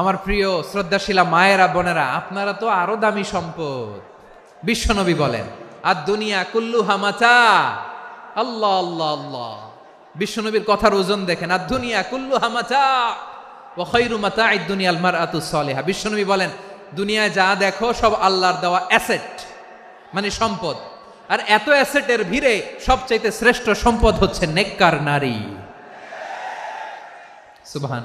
আমার প্রিয় শ্রদ্ধাশীলা মায়েরা, বোনেরা, আপনারা তো আরও দামি সম্পদ। বিশ্বনবী বলেন আর দুনিয়া কুল্লু হামাচা আল্লাহ আল্লাহ আল্লাহ। বিশ্বনবীর কথার ওজন দেখেন আর দুনিয়া কুল্লু হামাচা ও দুনিয়া আলমার আতু সলেহা। বিশ্বনবী বলেন, দুনিয়ায় যা দেখো সব আল্লাহর দেওয়া অ্যাসেট মানে সম্পদ। আর এত অ্যাসেটের ভিড়ে সবচাইতে শ্রেষ্ঠ সম্পদ হচ্ছে নেককার নারী। সুবহান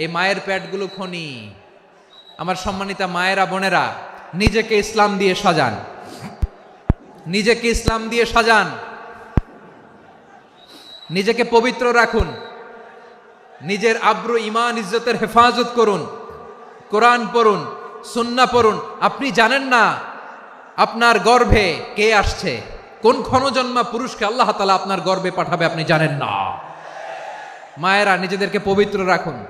এই মায়ের পেটগুলো খনি। আমার সম্মানিতা মায়েরা, বোনেরা, নিজেকে ইসলাম দিয়ে সাজান। নিজেকে ইসলাম দিয়ে সাজান। নিজেকে পবিত্র রাখুন। নিজের আব্রু ইমান ইজ্জতের হেফাজত করুন। কোরআন পড়ুন, সুন্না পড়ুন। আপনি জানেন না আপনার গর্ভে কে আসছে? কোন ক্ষণজন্মা পুরুষকে আল্লাহ তালা আপনার গর্বে পাঠাবে আপনি জানেন না। মায়েরা, নিজেদেরকে পবিত্র রাখুন।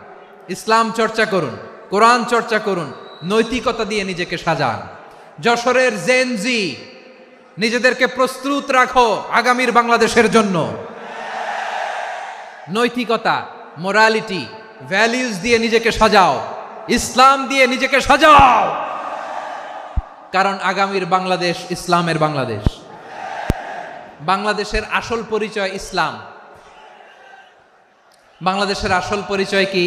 ইসলাম চর্চা করুন, কোরআন চর্চা করুন, নৈতিকতা দিয়ে নিজেকে সাজান। যশোরের জেনজি নিজেদেরকে প্রস্তুত রাখো আগামীর বাংলাদেশের জন্য। নৈতিকতা মোরালিটি ভ্যালিউজ দিয়ে নিজেকে সাজাও, ইসলাম দিয়ে নিজেকে সাজাও। কারণ আগামীর বাংলাদেশ ইসলামের বাংলাদেশ। বাংলাদেশের আসল পরিচয় ইসলাম। বাংলাদেশের আসল পরিচয় কি?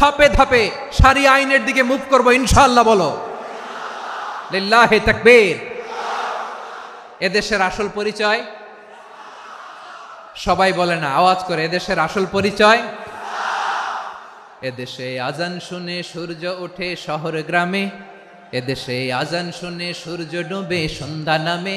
ধাপে ধাপে সারি আইনের দিকে মুভ করব ইনশাল্লাহ বলো। লিল্লাহে তাকবীর। এদেশের আসল পরিচয়? সবাই বলে না, আওয়াজ করে, এদেশের আসল পরিচয়? এদেশে আজান শুনে সূর্য ওঠে শহর গ্রামে, এদেশে আজান শুনে সূর্য ডুবে সন্ধ্যা নামে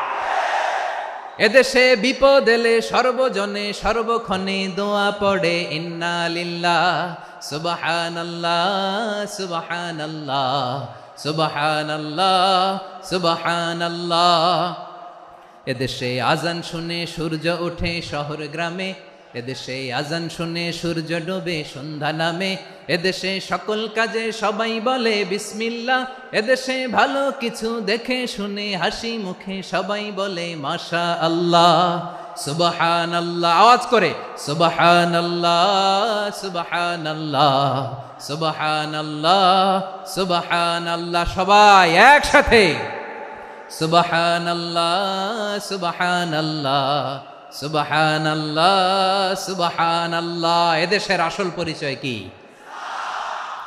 এদেশে বিপদ এলে সর্বজনে সর্বক্ষণে দোয়া পড়ে, ইন্না লিল্লাহ সুবহান আল্লাহ সুবহান আল্লাহ সুবহান আল্লাহ সুবহান আল্লাহ এদেশে আজান শুনে সূর্য ওঠে শহর গ্রামে, এদেশে আজান শুনে সূর্য ডোবে সন্ধ্যা নামে এদেশে সকল কাজে সবাই বলে বিসমিল্লা এদেশে ভালো কিছু দেখে শুনে হাসি মুখে সবাই বলে মাশা আল্লাহ সুবাহান আল্লাহ আওয়াজ করে সুবাহান আল্লাহ সুবাহান আল্লাহ সুবাহান আল্লাহ সুবাহান আল্লাহ সবাই একসাথে সুবাহান আল্লাহ সুবাহান আল্লাহ সুবাহান আল্লাহ সুবাহান আল্লাহ এদেশের আসল পরিচয় কি?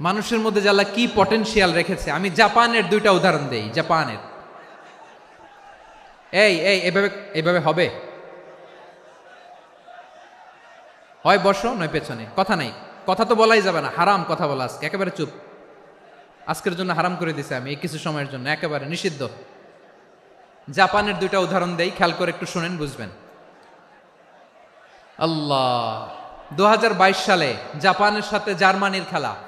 মানুষের মধ্যে যারা কি পটেনশিয়াল রেখেছে, আমি জাপানের দুইটা উদাহরণ দেই, জাপানের। এই এই, এভাবে এভাবে হবে? হয় বসো, নয় পেছনে। কথা নাই। কথা তো বলাই যাবে না, হারাম কথা বলা আজকে, একেবারে চুপ। আজকের জন্য হারাম করে দিছে আমি, এই কিছু সময়ের জন্য, একেবারে নিষিদ্ধ। জাপানের দুইটা উদাহরণ দেই, খেয়াল করে একটু শোনেন, বুঝবেন। আল্লাহ দু হাজার বাইশ সালে জাপানের সাথে জার্মানির খেলা।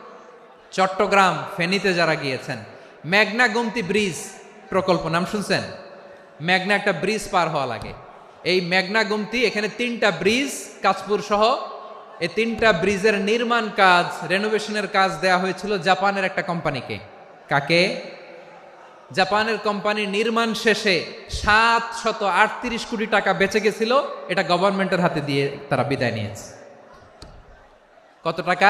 চট্টগ্রাম ফেনীতে যারা গিয়েছেন, মেঘনা গোমতি ব্রিজ প্রকল্প, নাম শুনছেন? মেঘনা একটা ব্রিজ পার হওয়া লাগে। এই মেঘনা গোমতি, এখানে তিনটা ব্রিজ কাজপুর সহ, এই তিনটা ব্রিজের নির্মাণ কাজ রেনোভেশনের কাজ দেয়া হয়েছিল জাপানের একটা কোম্পানিকে কাকে? জাপানের কোম্পানি নির্মাণ শেষে সাত শত আটত্রিশ কোটি টাকা বেঁচে গেছিল, এটা গভর্নমেন্টের হাতে দিয়ে তারা বিদায় নিয়েছে। কত টাকা?